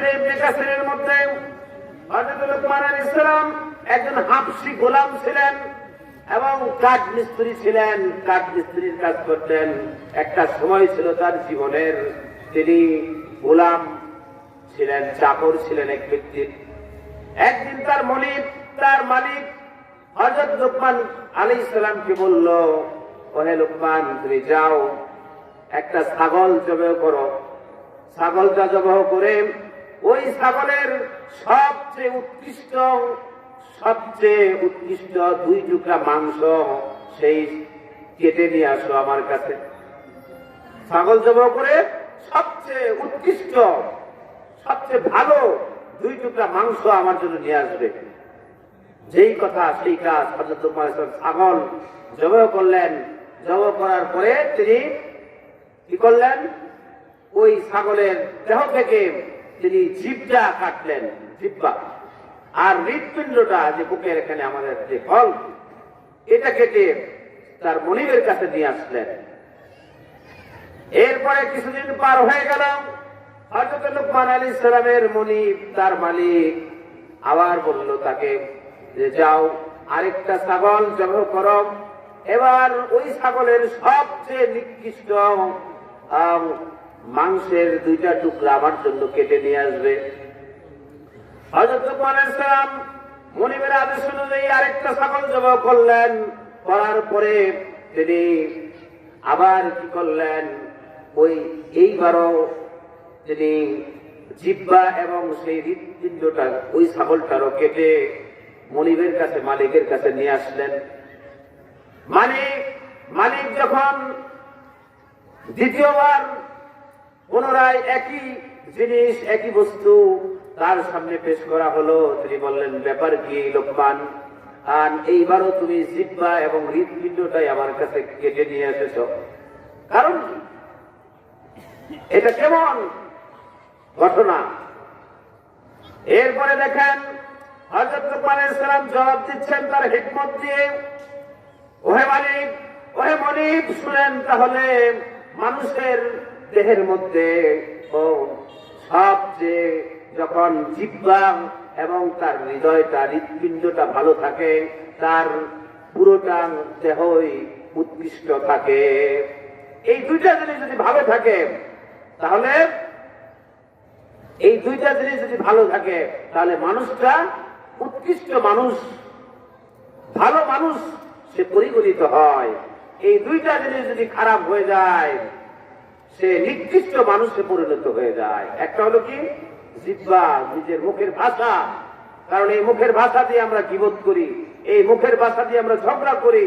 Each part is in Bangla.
কাসিরের মধ্যে হযরত লোকমান আলাইহিস সালাম একজন হাবশী গোলাম ছিলেন এবং কাঠ মিস্ত্রি ছিলেন। কাঠ মিস্ত্রির কাজ করতেন। একটা সময় ছিল তার জীবনের। তিনি গোলাম ছিলেন, চাকর ছিলেন এক ব্যক্তির। একদিন তার মনিব, তার মালিক হজরত লোকমান আলী ইসলামকে বলল, ওহে লোকমান, তুমি যাও, একটা ছাগল জবাই করো। ছাগলটা জবাহ করে ওই ছাগলের সবচেয়ে উৎকৃষ্ট সবচেয়ে উৎকৃষ্ট দুই টুকরা মাংস সেই কেটে নিয়ে আসো আমার কাছে। ছাগল জবাহ করে সবচেয়ে উৎকৃষ্ট, সবচেয়ে ভালো দুই টুকরা মাংস আমার জন্য নিয়ে আসবে। যেই কথা, সেই কাজ হজরত ছাগল জবাই করলেন। জবাই করার পরে তিনি কি করলেন? ওই ছাগলের দেহ থেকে তিনি জিভটা কাটলেন, জিব্বা। আর হৃৎপিণ্ডটা যে বুকের এখানে আমাদের যে ফল এটা কেটে তার মনিবের কাছে নিয়ে আসলেন। এরপরে কিছুদিন পার হয়ে গেল হজরত লোকমান আলী সালামের মনিব, তার মালিক আবার বলল তাকে যে যাও, আরেকটা ছাগল জবাই করো। এবার ওই ছাগলের সবচেয়ে নিকৃষ্ট মাংসের দুইটা টুকরা আমার জন্য কেটে নিয়ে আসবে। হজরত লোকমান মনিবের আদেশ অনুযায়ী আরেকটা ছাগল জবাই করলেন। করার পরে তিনি আবার কি করলেন? ওই এইবারও তিনি জিব্বা এবং সেই হৃৎপিণ্ডটা ওই ছাগলটারও কেটে মনিবের কাছে, মালিকের কাছে নিয়ে আসলেন। মালিক মালিক যখন দ্বিতীয়বার পুনরায় একই জিনিস, একই বস্তু তার সামনে পেশ করা হলো। তিনি বললেন, ব্যাপার কি, লোকমান? আর এইবারও তুমি জিব্বা এবং হৃৎপিণ্ডটাই আমার কাছে কেটে নিয়ে এসেছ। কারণ? এটা কেমন ঘটনা? এরপরে দেখেন হজরত লোকমান ইসলাম জবাব দিচ্ছেন তার হিকমত দিয়ে। ওহে মালিক ওহে মনিব, শুনেন তাহলে মানুষের দেহের মধ্যে যখন জিব্বা এবং তার হৃদয়টা হৃৎপিণ্ডটা ভালো থাকে, তার পুরোটা দেহই উৎকৃষ্ট থাকে। এই দুইটা জিনিস যদি ভালো থাকে, তাহলে এই দুইটা জিনিস যদি ভালো থাকে, তাহলে মানুষটা উৎকৃষ্ট মানুষ, ভালো মানুষ সে পরিগণিত হয়। এই দুইটা জিনিস যদি খারাপ হয়ে যায় সে নিকৃষ্ট মানুষে পরিণত হয়ে যায়। একটা হলো কি? জিব্বা নিজের মুখের ভাষা। কারণ এই মুখের ভাষা দিয়ে আমরা গিবোধ করি, এই মুখের ভাষা দিয়ে আমরা ঝগড়া করি,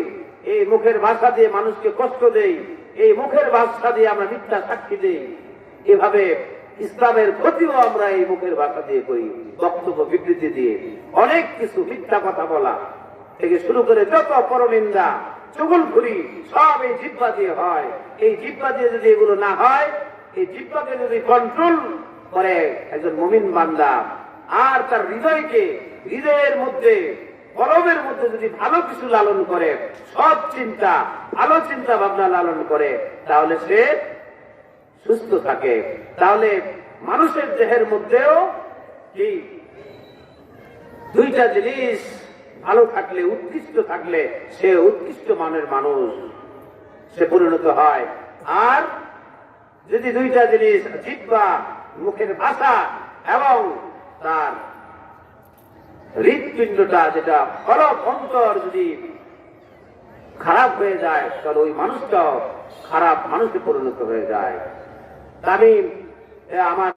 এই মুখের ভাষা দিয়ে মানুষকে কষ্ট দেই, এই মুখের ভাষা দিয়ে আমরা মিথ্যা সাক্ষী দেই। এভাবে ইসলামের ক্ষতিও আমরা এই মুখের ভাষা দিয়ে করি, বক্তব্য, বিবৃতি দিয়ে। অনেক কিছু মিথ্যা কথা বলা থেকে শুরু করে যত পরনিন্দা চুগলখুরি সব এই জিব্বা দিয়ে হয়। এই জিব্বা দিয়ে যদি এগুলো না হয়, এই জিব্বাকে যদি কন্ট্রোল করে একজন মুমিন বান্দা, আর তার হৃদয়কে হৃদয়ের মধ্যে, কলমের মধ্যে যদি ভালো কিছু লালন করে, সৎ চিন্তা, ভালো চিন্তা ভাবনা লালন করে, তাহলে সে সুস্থ থাকে। তাহলে মানুষের দেহের মধ্যেও কি? দুইটা জিনিস ভালো থাকলে, উৎকৃষ্ট থাকলে সে উৎকৃষ্ট মানের মানুষ। সে পরিণত হয়। আর যদি দুইটা জিনিস জিব্বা মুখের ভাষা এবং তার হৃৎপিণ্ডটা যেটা ফলক অন্তর যদি খারাপ হয়ে যায়, তাহলে ওই মানুষটাও খারাপ মানুষে পরিণত হয়ে যায়। আমি আমার